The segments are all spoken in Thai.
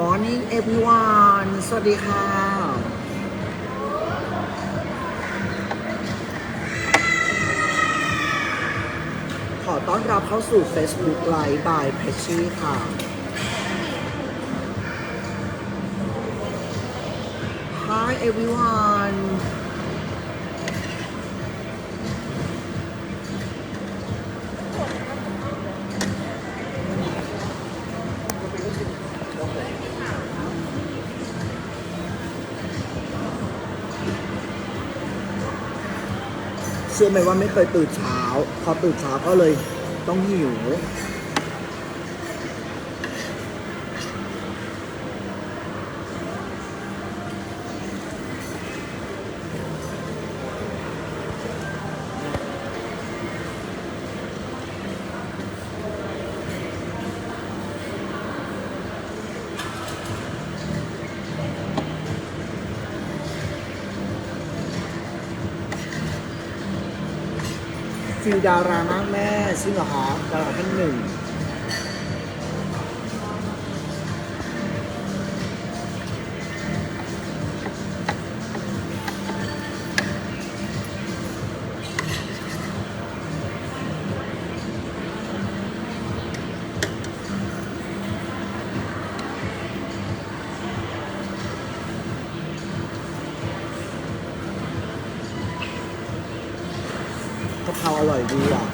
Morning everyone สวัสดีค่ะ ขอต้อนรับเข้าสู่ Facebook Live by p e c h y ค่ะ Hi everyone เชื่อไหมว่าไม่เคยตื่นเช้า พอตื่นเช้าก็เลยต้องหิว ฟิลดารามากแม่ซึ่งเหรอคะดาราท่านหนึ่ง ร่อยดีอะ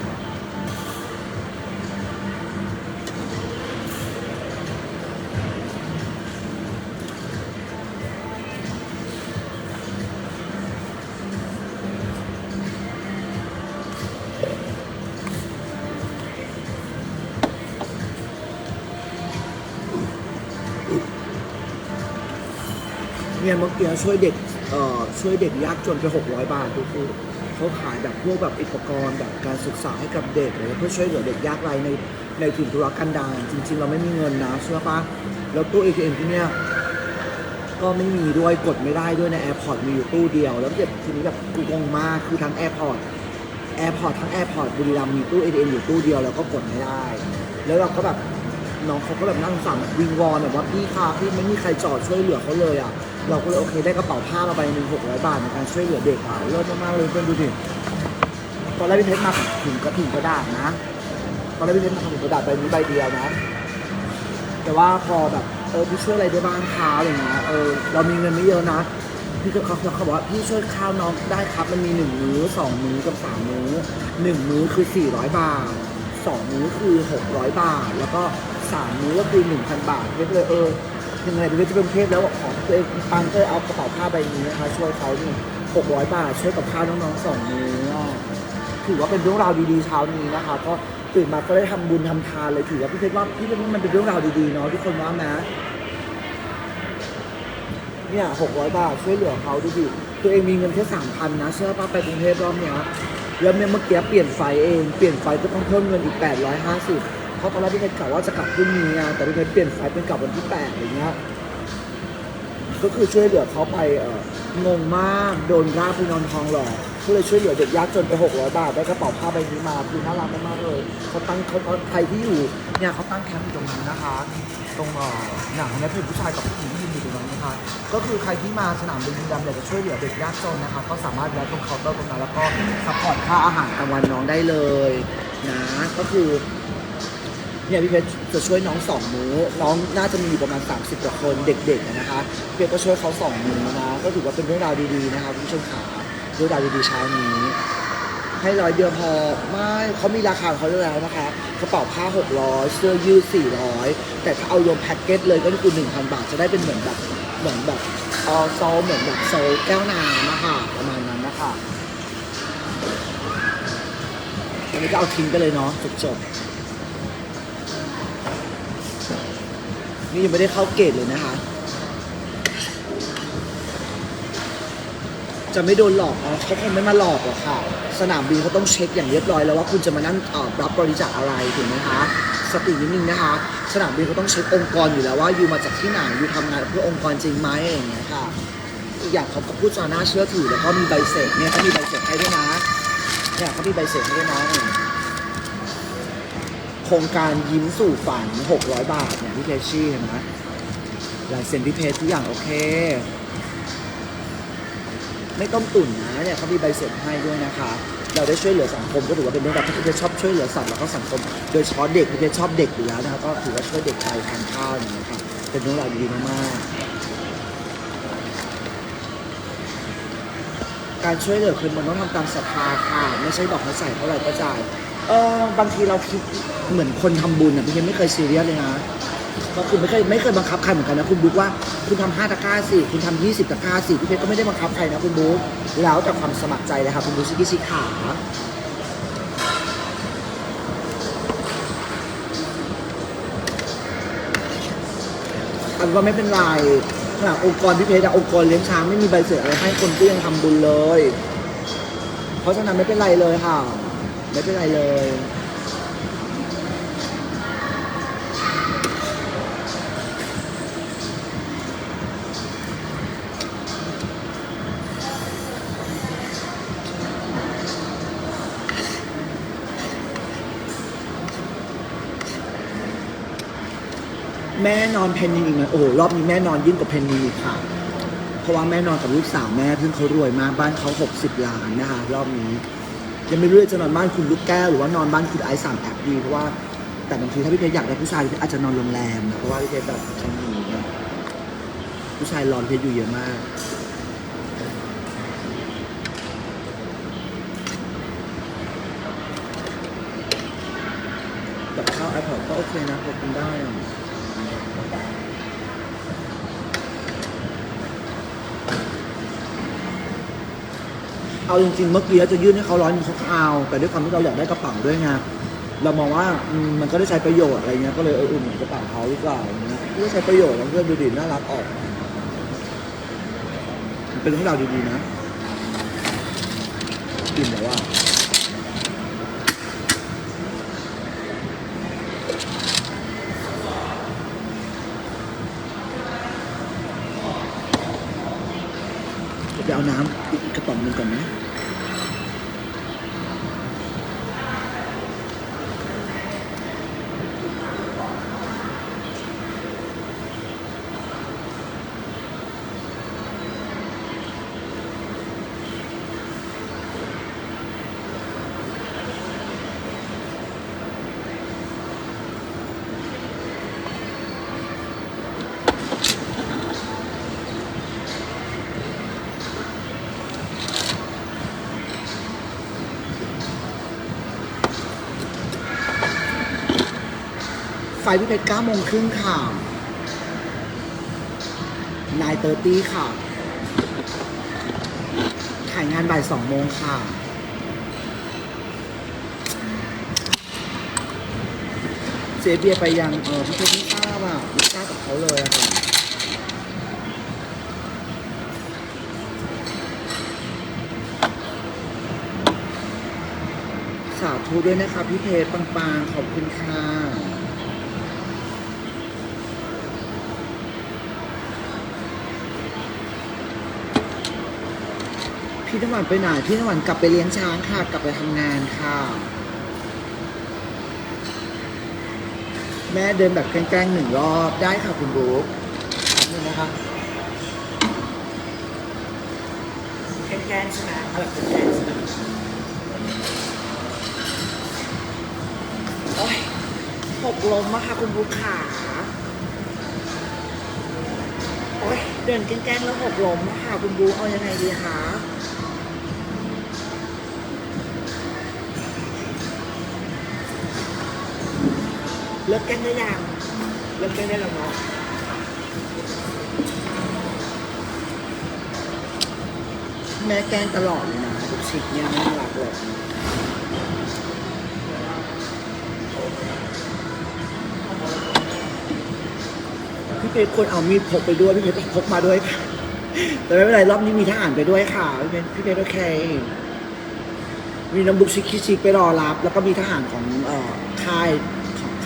เนี่ยเมื่อกี้ช่วยเด็กเอ่อช่วยเด็กยากจนไป600บาททุกคน เขาขายแบบพวกแบบอุปกรณ์แบบการศึกษาให้กับเด็กเลยเพื่อช่วยเหลือเด็กยากไร้ในในถิ่นทุรกันดารจริง ๆ เราไม่มีเงินนะเชื่อปะแล้วตู้ ATM ที่เนี่ยก็ไม่มีด้วยกดไม่ได้ด้วยในแอร์พอร์ตมีอยู่ตู้เดียว แล้วเด็กทีนี้แบบกูงงมากคือทั้งแอร์พอร์ตแอร์พอร์ตทั้งแอร์พอร์ตบุรีรัมย์มีตู้ ATM อยู่ตู้เดียวแล้วก็กดไม่ได้ แล้วเราก็แบบน้องเขาก็แบบนั่งสั่งวิงวอนแบบว่าพี่คะพี่ไม่มีใครจอดช่วยเหลือเขาเลยอะ เราก็เลยโอเคได้กระเป๋าผ้ามาใบหนึ่งหกร้อยบาทในการช่วยเหลือเด็กอะเลิศมากๆเลยเพื่อนดูดิตอนแรกพี่เพชรมาถุงกระถุงกระดาษนะ ตอนแรกพี่เพชรมาถุงกระดาษใบนี้ใบเดียวนะ แต่ว่าพอแบบเออพี่ช่วยอะไรได้บ้างคะอะไรเงี้ยเออเรามีเงินไม่เยอะนะพี่ก็เขาเขาบอกว่าพี่ช่วยข้าวน้องได้ครับ มันมีหนึ่งมื้อสองมื้อกับสามมื้อหนึ่งมื้อคือสี่ร้อยบาทสองมื้อคือหกร้อยบาท แล้วก็สามมื้อก็คือหนึ่งพันบาทพี่ก็เลยเออ ยังไงพี่ก็จะเป็นเทศแล้วขอตัวเองปังเลยเอากระเป๋าผ้าใบนี้นะคะช่วยเขานี่หกร้อยบาท ช่วยกับข้าวน้องๆสองมื้อถือว่าเป็นเรื่องราวดีๆเช้านี้นะคะ ก็ตื่นมาก็ได้ทำบุญทำทานเลยถือว่าพี่เพชรว่าพี่เพชรว่ามันเป็นเรื่องราวดีๆเนาะทุกคนว่านะเนี่ยหกร้อยบาทช่วยเหลือเขาดูดิตัวเองมีเงินแค่สามพันนะเชื่อป่ะไปกรุงเทพรอบเนี้ยแล้วเนี่ยเมื่อกี้เปลี่ยนไฟเอง เปลี่ยนไฟก็ต้องเพิ่มเงินอีกแปดร้อยห้าสิบ เพราะตอนแรกพี่เพชรกะว่าจะกลับพรุ่งนี้อะแต่พี่เพชรเปลี่ยนไฟเป็นกลับวันที่แปดอะไรเงี้ยก็คือช่วยเหลือเขาไปเอองงมากโดนราพี่นอนทองหลอกก็เลยช่วยเหลือเด็กยากจนไป600บาทได้กระเป๋าผ้าใบนี้มาคือน่ารักมากๆเลยเขาตั้งเขาใครที่อยู่เนี่ยเขาตั้งแคมป์อยู่ตรงนั้นนะคะ ตรงเอ่อหนังนะเป็นผู้ชายกับผู้หญิงที่ยืนอยู่ตรงนั้นนะคะก็คือใครที่มาสนามบินบุรีรัมย์อยากจะช่วยเหลือเด็กยากจนนะคะก็สามารถแวะตรงเคาน์เตอร์ตรงนั้นแล้วก็ซัพพอร์ตค่าอาหารกลางวันน้องได้เลยนะก็คือ เนี่ยพี่เพชรจะช่วยน้องสองมื้อน้องน่าจะมีอยู่ประมาณ 30กว่าคนเด็กๆนะคะพี่เพชรก็ช่วยเขาสองมื้อนะก็ถือว่าเป็นเรื่องราวดีๆนะคะคุณผู้ชมขาเรื่องราวดีๆเช้านี้ให้ร้อยเดียวพอไม่เขามีราคาของเขาแล้วนะคะกระเป๋าผ้า 600 เสื้อยืด 400 แต่ถ้าเอารวมแพ็กเกจเลยก็คือ 1,000 บาทจะได้เป็นเหมือนแบบเหมือนแบบออโซเหมือนแบบโซแก้วน้ำนะคะประมาณนั้นนะคะอันนี้ก็เอาทิ้งไปเลยเนาะจบๆ นี่ยังไม่ได้เข้าเกตเลยนะคะ จะไม่โดนหลอกอ๋อเขาคงไม่มาหลอกหรอกค่ะ สนามบินเขาต้องเช็คอย่างเรียบร้อยแล้วว่าคุณจะมานั่งรับบริจาคอะไรถูกไหมคะ สตินิดนึงนะคะ สนามบินเขาต้องเช็คองค์กรอยู่แล้วว่าอยู่มาจากที่ไหนอยู่ทำงานเพื่อองค์กรจริงไหมอะไรอย่างเงี้ยค่ะอีกอย่างเขาก็พูดจาน่าเชื่อถือแล้วก็มีใบเสร็จเนี่ยเขามีใบเสร็จให้ด้วยนะเนี่ยเขามีใบเสร็จให้ด้วยนะ โครงการยิ้มสู่ฝัน 600 บาทเนี่ยพี่เพชชี่เห็นไหมลายเซ็นพี่เพจทุกอย่างโอเค ไม่ต้มตุ๋นนะเนี่ยเขามีใบเสร็จให้ด้วยนะคะ เราได้ช่วยเหลือสังคมก็ถือว่าเป็นเรื่องราวที่พี่เพชชอบช่วยเหลือสัตว์แล้วก็สังคม โดยเฉพาะเด็กพี่เพชชอบเด็กอยู่แล้วนะคะก็ถือว่าช่วยเด็กไปทานข้าวอย่างเงี้ยค่ะเป็นเรื่องราวดีมากๆการช่วยเหลือคือมันต้องทำตามศรัทธาค่ะ ไม่ใช่บอกให้ใส่เท่าไหร่ก็จ่าย เออบางทีเราคิดเหมือนคนทำบุญอะพี่เพชไม่เคยซีเรียสเลยนะก็คือไม่เคยไม่เคยบังคับใครเหมือนกันนะคุณบุ๊กว่าคุณทำห้าตะกร้าสิคุณทำยี่สิบตะกร้าสิพี่เพชรก็ไม่ได้บังคับใครนะคุณบุ๊กแล้วแต่ความสมัครใจเลยค่ะคุณบุ๊กชิกิชิขาอันว่าไม่เป็นไรขนาดองค์กรพี่เพชรอะองค์กรเลี้ยงช้างไม่มีใบเสร็จอะไรให้คนก็ยังทำบุญเลย เพราะฉะนั้นไม่เป็นไรเลยค่ะ ไม่เป็นไรเลยแม่นอนเพนนีอีกไหมโอ้โหรอบนี้แม่นอนยิ่งกว่าเพนนีค่ะ เพราะว่าแม่นอนกับลูกสาวแม่ซึ่งเขารวยมากบ้านเขา 60 ล้านนะคะ รอบนี้ ยังไม่รู้เลยจะนอนบ้านคุณลูกแก้วหรือว่านอนบ้านคุณไอซ์สามแอบดีเพราะว่าแต่บางทีถ้าพี่เพชรอยากได้ผู้ชายพี่เพชรอาจจะนอนโรงแรมนะเพราะว่าพี่เพชรแบบชั้นนี้นะผู้ชายรอนเพชรอยู่เยอะมากกับข้าวไอพอดก็โอเคนะพอกินได้ เอาจริงๆเมื่อกี้จะยื่นให้เขาร้อยนึงเขาก็เอา แต่ด้วยความที่เราอยากได้กระเป๋าด้วยไงเรามองว่ามันก็ได้ใช้ประโยชน์อะไรเงี้ยก็เลยเอออุ่นกระเป๋าเขาดีกว่าอย่างเงี้ยก็ใช้ประโยชน์แล้วเพื่อนดูดีน่ารักออก เป็นเรื่องราวดีๆนะกินแต่ว่าเดี๋ยวไปเอาน้ำอีกกระป๋องหนึงก่อนนะ ไฟพี่เพชร9โมงครึ่งค่ะนายเตอร์ตี้ค่ะ ถ่ายงานบ่าย2โมงค่ะเจเบียไปยังเออพี่เพชรไม่ทราบอะไม่ทราบกับเขาเลยอะค่ะสาธุด้วยนะคะพี่เพชรปังๆ ขอบคุณค่ะ พี่น้ำหวานไปไหนพี่น้ำหวานกลับไปเลี้ยงช้างค่ะ กลับไปทำงานค่ะ แม่เดินแบบแกล้งๆหนึ่งรอบได้ค่ะคุณบุ๊กขอบคุณนะคะแกล้งๆใช่ไหมเอาแบบแกล้งใช่ไหมโอ๊ยหกล้มอะค่ะคุณบุ๊คขาโอ๊ยเดินแกล้งๆแล้วหกล้มอะค่ะคุณบุ๊คเอายังไงดีคะ เลิกแกล้งได้ยังเลิกแกล้งได้แล้วเนาะแม่แกล้งตลอดเลยนะทุกชิดเนี่ยน่ารักเลยพี่เพชรควรเอามีดพกไปด้วยพี่เพชรต้องพกมาด้วยค่ะแต่ไม่เป็นไรรอบนี้มีทหารไปด้วยค่ะ พี่เพชรพี่เพชรโอเค มีน้ำบุกชิคชิไปรอรับ แล้วก็มีทหารของเอ่อค่าย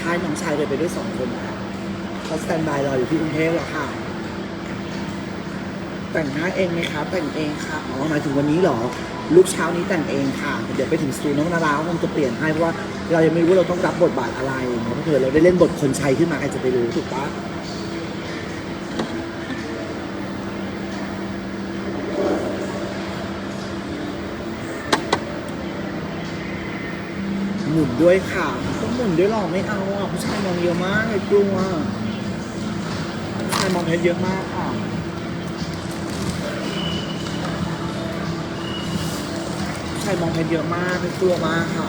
ท้ายน้องชายเลยไปด้วยสองคนนะเขาสแตนบายรออยู่ที่กรุงเทพแล้วค่ะ แต่งหน้าเองไหมคะแต่งเองค่ะอ๋อหมายถึงวันนี้เหรอ ลูกเช้านี้แต่งเองค่ะ เดี๋ยวไปถึงสตูน้องนาราคงจะเปลี่ยนให้เพราะว่าเรายังไม่รู้เราต้องรับบทบาทอะไรเนาะเผื่อเราได้เล่นบทคนชัยขึ้นมาใครจะไปรู้ถูกปะหมุนด้วยค่ะ นด้วยหรอไม่เอาอะผู้ชายมองเยอะมากเลยกลัวผู้ชายมองเพชรเยอะมากค่ะผู้ชายมองเพชรเยอะมากเพชรกลัวมากค่ะ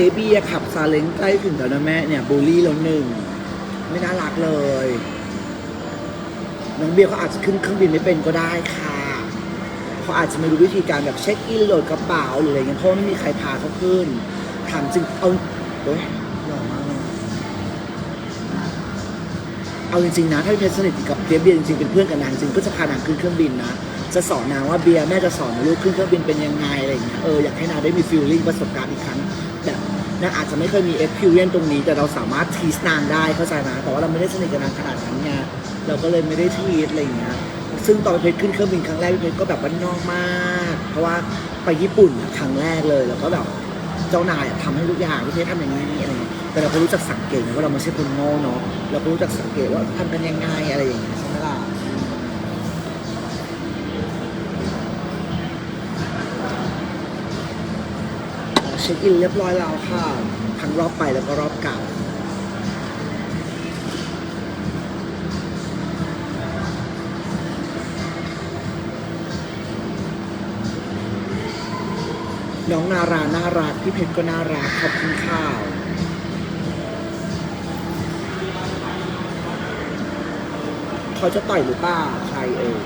เจเบียขับซาเล้งใกล้ถึงแล้วนะแม่เนี่ยบูลลี่แล้วหนึ่ง ไม่น่ารักเลย น้องเบียร์เขาอาจจะขึ้นเครื่องบินไม่เป็นก็ได้ค่ะ เขาอาจจะไม่รู้วิธีการแบบเช็คอินโหลดกระเป๋าหรืออะไรเงี้ยเพราะไม่มีใครพาเขาขึ้น ถามจริงเอาโอ้ยหล่อมากเลยเอาจริงๆนะถ้าเพชรสนิทกับเบียร์เบียร์จริงๆเป็นเพื่อนกับนางจริงก็จะพานางขึ้นเครื่องบินนะจะสอนนางว่าเบียร์แม่จะสอนลูกขึ้นเครื่องบินเป็นยังไงอะไรอย่างเงี้ยเอออยากให้นางได้มีฟีลลิ่งประสบการณ์อีกครั้ง แบบนางอาจจะไม่เคยมีเอ็กซ์เพรียนตรงนี้ แต่เราสามารถทีสนางได้เข้าใจไหมแต่ว่าเราไม่ได้สนิทกับนางขนาดนั้นไงเราก็เลยไม่ได้ทีสอะไรอย่างเงี้ยซึ่งตอนเพชรขึ้นเครื่องบินครั้งแรกเพชรก็แบบว่านอกมาก เพราะว่าไปญี่ปุ่นครั้งแรกเลยแล้วก็แบบเจ้านายทำให้ทุกอย่างเพชรทำอย่างนี้อะไรเงี้ยแต่เราก็รู้จักสังเกตว่าเราไม่ใช่คนโง่เนาะเราก็รู้จักสังเกตว่าทำกันยังไงอะไรอย่างเงี้ย ช็คอินเรียบร้อยแล้วค่ะ ทั้งรอบไปแล้วก็รอบกลับน้องนาราน่ารัก พี่เพชรก็น่ารัก ขอบคุณข้าวเขาจะต่อยหรือเปล่าใครเอ่ย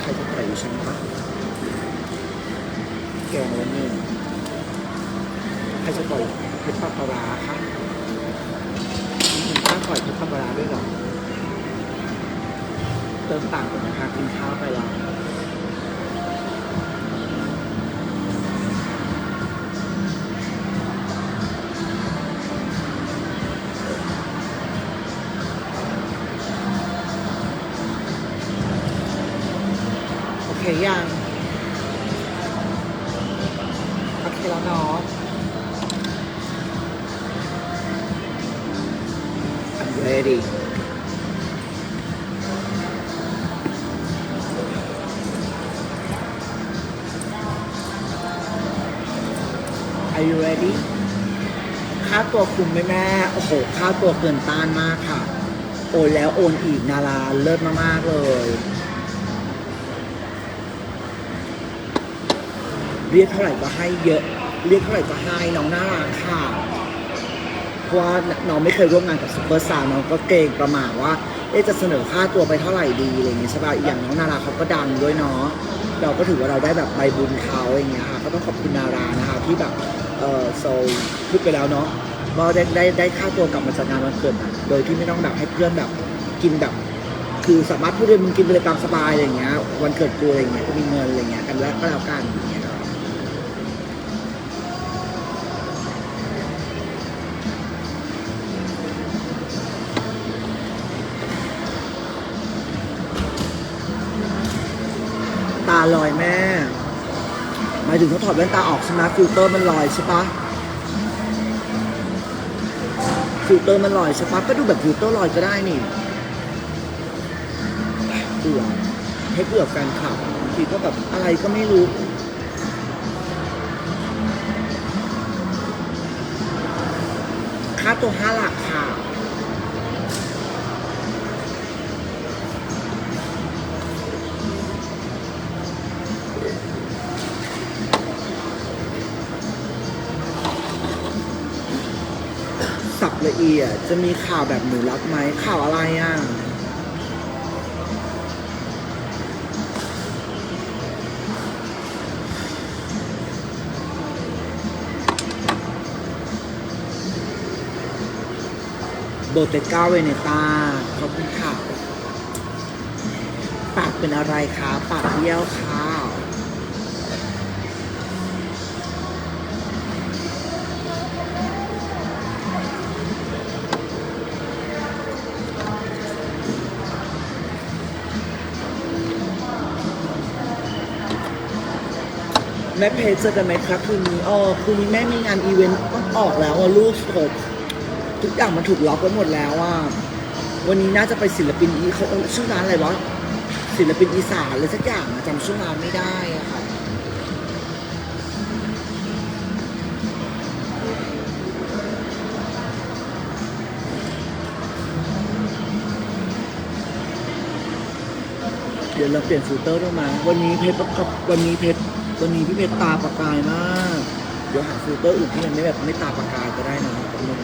ใครจะต่อยดิฉันปะแกงแล้วเนี่ รจะต่อยเพชรปาปาราคะมีข้าวต่อยเพชรปาปาราด้วยหรอ เติมต่างกันนะคะกินข้าวไปแล้วโอเคยังโอเคแล้วเนาะ ready อายุ ready ค่าตัวคุมไหมแม่ โอ้โห ค่าตัวเกินต้านมากค่ะ โอนแล้วโอนอีกนาราเลิศมากๆเลย เรียกเท่าไหร่ก็ให้เยอะ เรียกเท่าไหร่ก็ให้น้องน่ารักค่ะ เพราะว่าน้องไม่เคยร่วมงานกับซุปเปอร์สตาร์น้องก็เกรงประมาว่าเอ๊ะจะเสนอค่าตัวไปเท่าไหร่ดีอะไรอย่างเงี้ยใช่ป่ะอีกอย่างน้องนาราเขาก็ดังด้วยเนาะเราก็ถือว่าเราได้แบบใบบุญเขาอย่างเงี้ยค่ะก็ต้องขอบคุณนารานะคะที่แบบเออโซพูดไปแล้วเนาะว่าได้ได้ได้ค่าตัวกลับมาจากงานวันเกิดอะโดยที่ไม่ต้องแบบให้เพื่อนแบบกินแบบ คือสามารถพูดเลยมึงกินไปเลยตามสบายอะไรอย่างเงี้ยวันเกิดกูอะไรอย่างเงี้ยก็มีเงินอะไรอย่างเงี้ยกันแล้วก็แล้วกัน ลอยแม่หมายถึงเขาถอดแว่นตาออกใช่ไหมฟิลเตอร์มันลอยใช่ปะฟิลเตอร์มันลอยใช่ปะก็ดูแบบฟิลเตอร์ลอยก็ได้นี่เบื่อให้เบื่อแฟนคลับบางทีก็แบบอะไรก็ไม่รู้ค่าตัวห้าหลักค่ะ สับละจะมีข่าวแบบหนูรักไหมข่าวอะไรอะโบเตก้าเวเนต้าขอบคุณค่ะ ปากเป็นอะไรคะ ปากเบี้ยวค่ะ แม่เพจเจอกันไหมครับคืนนี้อ๋อคืนนี้แม่มีงานอีเวนต์ต้องออกแล้วอะลูกผมทุกอย่างมันถูกล็อกไว้หมดแล้วอะวันนี้น่าจะไปศิลปินอีเขาชื่อร้านอะไรวะศิลปินอีสานเลยสักอย่างจำชื่อร้านไม่ได้อะค่ะเดี๋ยวเราเปลี่ยนฟิลเตอร์ด้วยมั้ยวันนี้เพชรประกอบวันนี้เพชร วันนี้พี่เพชรตาประกายมาก เดี๋ยวหาฟิลเตอร์อื่นที่มันไม่แบบไม่ตาประกายก็ได้นะแป๊บนึง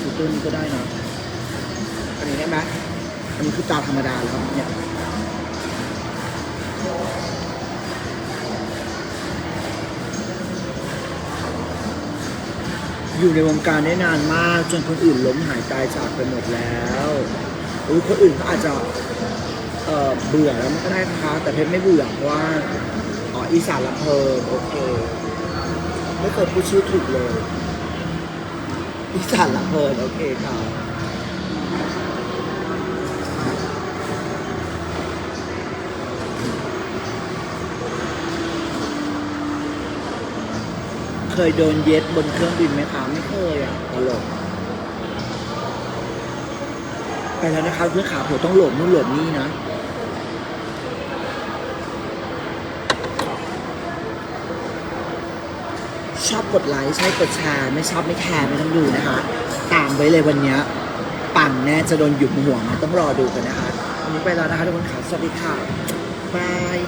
ฟิลเตอร์นี้ก็ได้นะ อันนี้ได้ไหมอันนี้คือตาธรรมดาแล้วครับเนี่ยอยู่ในวงการได้นานมาก จนคนอื่นล้มหายตายจากไปหมดแล้ว หรือคนอื่นก็อาจจะเอ่อเบื่อแล้วมันก็ได้นะคะแต่เพชรไม่เบื่อเพราะว่าอ๋ออีสานลำเพลินโอเคไม่เคยพูดชื่อถูกเลย อีสานลำเพลินโอเคค่ะเคยโดนเย็ดบนเครื่องบินไหมคะไม่เคยอะตลก ไปแล้วนะคะเพื่อขาผมต้องหลบนู่นหลบนี่นะชอบกดไลค์ใช่กดแชร์ไม่ชอบไม่แคร์ไม่ต้องดูนะคะ ตามไว้เลยวันนี้ปังแน่จะโดนหยุดหัวมันต้องรอดูกันนะคะ วันนี้ไปแล้วนะคะทุกคนค่ะสวัสดีค่ะบาย